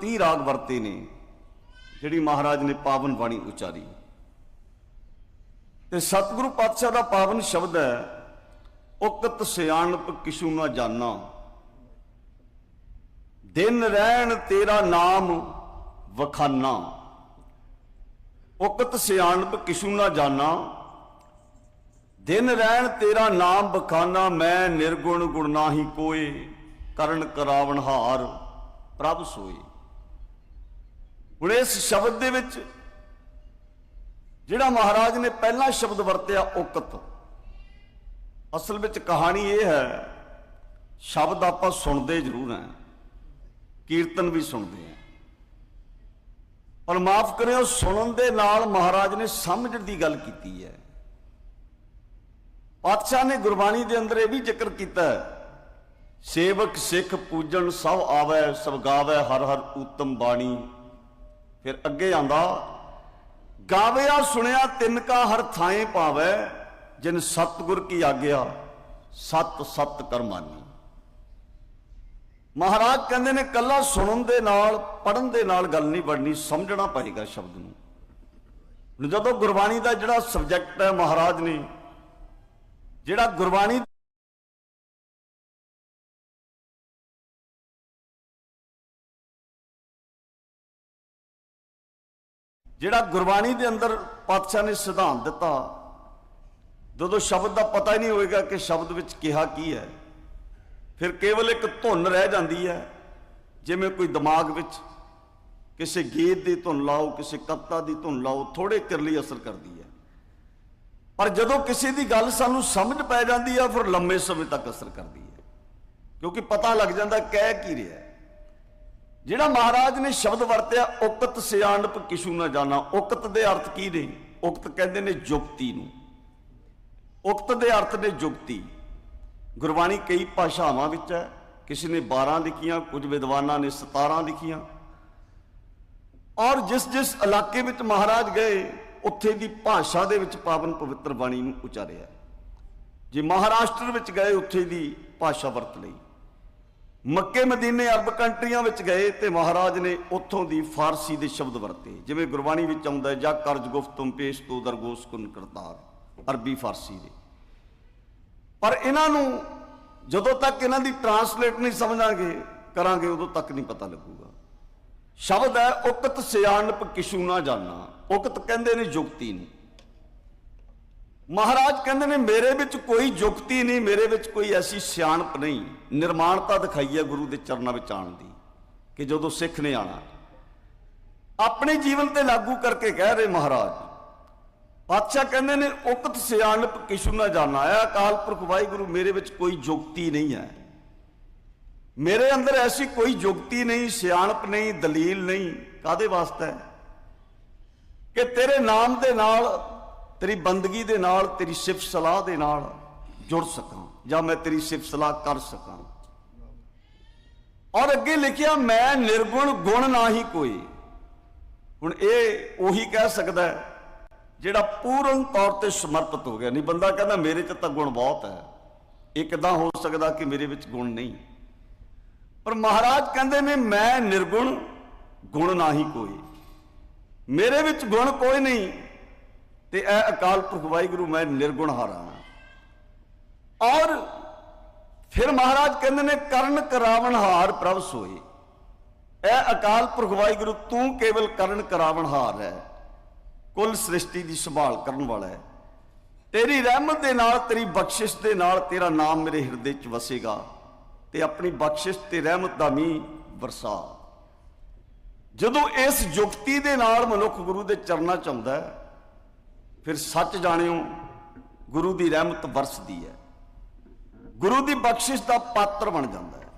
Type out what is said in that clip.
30 ਰਾਗ ਵਰਤੇ ਨੇ, ਜਿਹੜੀ ਮਹਾਰਾਜ ਨੇ ਪਾਵਨ ਬਾਣੀ ਉਚਾਰੀ। ਤੇ ਸਤਿਗੁਰੂ ਪਾਤਸ਼ਾਹ ਦਾ ਪਾਵਨ ਸ਼ਬਦ ਹੈ, ਉਕਤ ਸਿਆਣਪ ਕਿਛੂ ਨਾ ਜਾਣਾ। ਦਿਨ ਰਹਿਣ ਤੇਰਾ ਨਾਮ ਵਖਾਨਾ। ਉਕਤ ਸਿਆਣਪ ਕਿਛੂ ਨਾ ਜਾਣਾ। ਦਿਨ ਰਹਿਣ ਤੇਰਾ ਨਾਮ ਬਖਾਨਾ ਮੈਂ ਨਿਰਗੁਣ ਗੁਣ ਨਾਹੀ ਕੋਏ, ਕਰਨ ਕਰਾਵਣ ਹਾਰ ਪ੍ਰਭ ਸੋਏ। ਹੁਣ ਇਸ ਸ਼ਬਦ ਦੇ ਵਿੱਚ ਜਿਹੜਾ ਮਹਾਰਾਜ ਨੇ ਪਹਿਲਾ ਸ਼ਬਦ ਵਰਤਿਆ ਉਕਤ ਅਸਲ ਵਿੱਚ ਕਹਾਣੀ ਇਹ ਹੈ, ਸ਼ਬਦ ਆਪਾਂ ਸੁਣਦੇ ਜ਼ਰੂਰ ਹਾਂ, ਕੀਰਤਨ ਵੀ ਸੁਣਦੇ ਹਾਂ। ਪਰ ਮਾਫ ਕਰਿਓ, ਸੁਣਨ ਦੇ ਨਾਲ ਮਹਾਰਾਜ ਨੇ ਸਮਝਣ ਦੀ ਗੱਲ ਕੀਤੀ ਹੈ। ਪਾਤਸ਼ਾਹ ਨੇ ਗੁਰਬਾਣੀ ਦੇ ਅੰਦਰ ਇਹ ਵੀ ਜ਼ਿਕਰ ਕੀਤਾ ਹੈ, ਸੇਵਕ ਸਿੱਖ ਪੂਜਣ ਸਭ ਆਵੈ, ਸਭ ਗਾਵੈ, ਹਰ ਹਰ ਊਤਮ ਬਾਣੀ। ਫਿਰ ਅੱਗੇ ਆਂਦਾ ਗਾਵਿਆ ਸੁਣਿਆ ਤਿੰਨ ਕਾ ਹਰ ਥਾਏ ਪਾਵੈ, ਜਿਨ ਸਤਗੁਰ ਕੀ ਆਗਿਆ, ਸਤ ਸਤ ਕਰਮਾਨੀ ਮਹਾਰਾਜ ਕਹਿੰਦੇ ਨੇ, ਕੱਲਾ ਸੁਣਨ ਦੇ ਨਾਲ ਪੜਨ ਦੇ ਨਾਲ ਗੱਲ ਨਹੀਂ ਬਣਨੀ, ਸਮਝਣਾ ਪਏਗਾ ਸ਼ਬਦ ਨੂੰ। ਜਦੋਂ ਗੁਰਬਾਣੀ ਦਾ ਜਿਹੜਾ ਸਬਜੈਕਟ ਹੈ ਮਹਾਰਾਜ ਨੇ, ਜਿਹੜਾ ਗੁਰਬਾਣੀ ਜਿਹੜਾ ਗੁਰਬਾਣੀ ਦੇ ਅੰਦਰ ਪਾਤਸ਼ਾਹ ਨੇ ਸਿਧਾਂਤ ਦਿੱਤਾ, ਜਦੋਂ ਸ਼ਬਦ ਦਾ ਪਤਾ ਹੀ ਨਹੀਂ ਹੋਏਗਾ ਕਿ ਸ਼ਬਦ ਵਿੱਚ ਕਿਹਾ ਕੀ ਹੈ, ਫਿਰ ਕੇਵਲ ਇੱਕ ਧੁਨ ਰਹਿ ਜਾਂਦੀ ਹੈ, ਜਿਵੇਂ ਕੋਈ ਦਿਮਾਗ ਵਿੱਚ ਕਿਸੇ ਗੀਤ ਦੀ ਧੁਨ ਲਾਓ, ਕਿਸੇ ਕਵਿਤਾ ਦੀ ਧੁਨ ਲਾਓ ਥੋੜੇ ਚਿਰ ਲਈ ਅਸਰ ਕਰਦੀ ਹੈ। ਪਰ ਜਦੋਂ ਕਿਸੇ ਦੀ ਗੱਲ ਸਾਨੂੰ ਸਮਝ ਪੈ ਜਾਂਦੀ ਹੈ, ਫਿਰ ਲੰਮੇ ਸਮੇਂ ਤੱਕ ਅਸਰ ਕਰਦੀ ਹੈ, ਕਿਉਂਕਿ ਪਤਾ ਲੱਗ ਜਾਂਦਾ ਕਹਿ ਕੀ ਰਿਹਾ ਹੈ। ਜਿਹੜਾ ਮਹਾਰਾਜ ਨੇ ਸ਼ਬਦ ਵਰਤਿਆ, ਉਕਤ ਸਿਆਣਪ ਕਿਛੂ ਨਾ ਜਾਣਾ। ਉਕਤ ਦੇ ਅਰਥ ਕੀ ਨੇ? ਉਕਤ ਕਹਿੰਦੇ ਨੇ ਜੁਗਤੀ ਨੂੰ। ਉਕਤ ਦੇ ਅਰਥ ਨੇ ਜੁਗਤੀ। ਗੁਰਬਾਣੀ ਕਈ ਭਾਸ਼ਾਵਾਂ ਵਿੱਚ ਹੈ। ਕਿਸੇ ਨੇ 12 ਲਿਖੀਆਂ, ਕੁਝ ਵਿਦਵਾਨਾਂ ਨੇ 17 ਲਿਖੀਆਂ। ਔਰ ਜਿਸ ਜਿਸ ਇਲਾਕੇ ਵਿੱਚ ਮਹਾਰਾਜ ਗਏ, ਉੱਥੇ ਦੀ ਭਾਸ਼ਾ ਦੇ ਵਿੱਚ ਪਾਵਨ ਪਵਿੱਤਰ ਬਾਣੀ ਨੂੰ ਉਚਾਰਿਆ। ਜੇ ਮਹਾਰਾਸ਼ਟਰ ਵਿੱਚ ਗਏ, ਉੱਥੇ ਦੀ ਭਾਸ਼ਾ ਵਰਤ ਲਈ। ਮੱਕੇ ਮਦੀਨੇ ਅਰਬ ਕੰਟਰੀਆਂ ਵਿੱਚ ਗਏ ਤੇ ਮਹਾਰਾਜ ਨੇ ਉੱਥੋਂ ਦੀ ਫਾਰਸੀ ਦੇ ਸ਼ਬਦ ਵਰਤੇ, ਜਿਵੇਂ ਗੁਰਬਾਣੀ ਵਿੱਚ ਆਉਂਦਾ ਜਾਂ ਕਰਜ ਗੁਫਤਮ ਪੇਸ਼ ਤੋ ਦਰਗੋਸ ਕੁਨ ਕਰਤਾਰ ਅਰਬੀ ਫਾਰਸੀ ਦੇ। ਪਰ ਇਹਨਾਂ ਨੂੰ ਜਦੋਂ ਤੱਕ ਇਹਨਾਂ ਦੀ ਟਰਾਂਸਲੇਟ ਨਹੀਂ ਸਮਝਾਂਗੇ, ਕਰਾਂਗੇ, ਉਦੋਂ ਤੱਕ ਨਹੀਂ ਪਤਾ ਲੱਗੂਗਾ। ਸ਼ਬਦ ਹੈ, ਉਕਤ ਸਿਆਣਪ ਕਿਸ਼ੂ ਨਾ ਜਾਣਾ ਉਕਤ ਕਹਿੰਦੇ ਨੇ ਯੁਕਤੀ ਨੂੰ। ਮਹਾਰਾਜ ਕਹਿੰਦੇ ਨੇ, ਮੇਰੇ ਵਿੱਚ ਕੋਈ ਯੁਕਤੀ ਨਹੀਂ, ਮੇਰੇ ਵਿੱਚ ਕੋਈ ਐਸੀ ਸਿਆਣਪ ਨਹੀਂ। ਨਿਰਮਾਣਤਾ ਦਿਖਾਈ ਹੈ ਗੁਰੂ ਦੇ ਚਰਨਾਂ ਵਿੱਚ ਆਣ ਦੀ, ਕਿ ਜਦੋਂ ਸਿੱਖ ਨੇ ਆਣਾ ਆਪਣੇ ਜੀਵਨ ਤੇ ਲਾਗੂ ਕਰਕੇ ਕਹਿ ਰਹੇ ਮਹਾਰਾਜ, ਪਾਤਸ਼ਾਹ ਕਹਿੰਦੇ ਨੇ, ਉਕਤ ਸਿਆਣਪ ਕਿਛੂ ਨਾ ਜਾਣਾ? ਹੈ ਅਕਾਲ ਪੁਰਖ ਵਾਹਿਗੁਰੂ, ਮੇਰੇ ਵਿੱਚ ਕੋਈ ਯੁਕਤੀ ਨਹੀਂ ਹੈ। ਮੇਰੇ ਅੰਦਰ ਐਸੀ ਕੋਈ ਯੁਕਤੀ ਨਹੀਂ, ਸਿਆਣਪ ਨਹੀਂ, ਦਲੀਲ ਨਹੀਂ। ਕਾਦੇ ਵਾਸਤੇ? ਕਿ ਤੇਰੇ ਨਾਮ ਦੇ ਨਾਲ ਤੇਰੀ ਬੰਦਗੀ ਦੇ ਨਾਲ, ਤੇਰੀ ਸਿਫਤ ਸਲਾਹ ਦੇ ਨਾਲ ਜੁੜ ਸਕਾਂ, ਜਾਂ ਮੈਂ ਤੇਰੀ ਸਿਫਤ ਸਲਾਹ ਕਰ ਸਕਾਂ। ਔਰ ਅੱਗੇ ਲਿਖਿਆ, ਮੈਂ ਨਿਰਗੁਣ, ਗੁਣ ਨਾਹੀ ਕੋਈ। ਹੁਣ ਇਹ ਉਹੀ ਕਹਿ ਸਕਦਾ ਹੈ, ਜਿਹੜਾ ਪੂਰਨ ਤੌਰ ਤੇ ਸਮਰਪਿਤ ਹੋ ਗਿਆ। ਨਹੀਂ, ਬੰਦਾ ਕਹਿੰਦਾ, ਮੇਰੇ 'ਚ ਤਾਂ ਗੁਣ ਬਹੁਤ ਹੈ। ਇਹ ਕਿਦਾਂ ਹੋ ਸਕਦਾ ਕਿ ਮੇਰੇ ਵਿੱਚ ਗੁਣ ਨਹੀਂ। ਪਰ ਮਹਾਰਾਜ ਕਹਿੰਦੇ ਨੇ, ਮੈਂ ਨਿਰਗੁਣ, ਗੁਣ ਨਾਹੀ ਕੋਈ। ਮੇਰੇ ਵਿੱਚ ਗੁਣ ਕੋਈ ਨਹੀਂ। ਤੇ ਇਹ ਅਕਾਲ ਪੁਰਖ ਵਾਹਿਗੁਰੂ ਮੈਂ ਨਿਰਗੁਣ ਹਾਰਾ ਹਾਂ। ਔਰ ਫਿਰ ਮਹਾਰਾਜ ਕਹਿੰਦੇ ਨੇ, ਕਰਨ ਕਰਾਵਣ ਹਾਰ ਪ੍ਰਭ ਸੋਈ ਇਹ ਅਕਾਲ ਪੁਰਖ ਵਾਹਿਗੁਰੂ, ਤੂੰ ਕੇਵਲ ਕਰਨ ਕਰਾਵਣ ਹਾਰ ਹੈ। ਕੁੱਲ ਸ੍ਰਿਸ਼ਟੀ ਦੀ ਸੰਭਾਲ ਕਰਨ ਵਾਲਾ ਹੈ। ਤੇਰੀ ਰਹਿਮਤ ਦੇ ਨਾਲ, ਤੇਰੀ ਬਖਸ਼ਿਸ਼ ਦੇ ਨਾਲ ਤੇਰਾ ਨਾਮ ਮੇਰੇ ਹਿਰਦੇ 'ਚ ਵਸੇਗਾ ਤੇ ਆਪਣੀ ਬਖਸ਼ਿਸ਼ ਤੇ ਰਹਿਮਤ ਦਾ ਮੀਂਹ ਵਰਸਾ। ਜਦੋਂ ਇਸ ਜੁਗਤੀ ਦੇ ਨਾਲ ਮਨੁੱਖ ਗੁਰੂ ਦੇ ਚਰਨਾਂ 'ਚ ਆਉਂਦਾ ਹੈ ਫਿਰ ਸੱਚ ਜਾਣਿਓ, ਗੁਰੂ ਦੀ ਰਹਿਮਤ ਵਰਸਦੀ ਹੈ। ਗੁਰੂ ਦੀ ਬਖਸ਼ਿਸ਼ ਦਾ ਪਾਤਰ ਬਣ ਜਾਂਦਾ ਹੈ।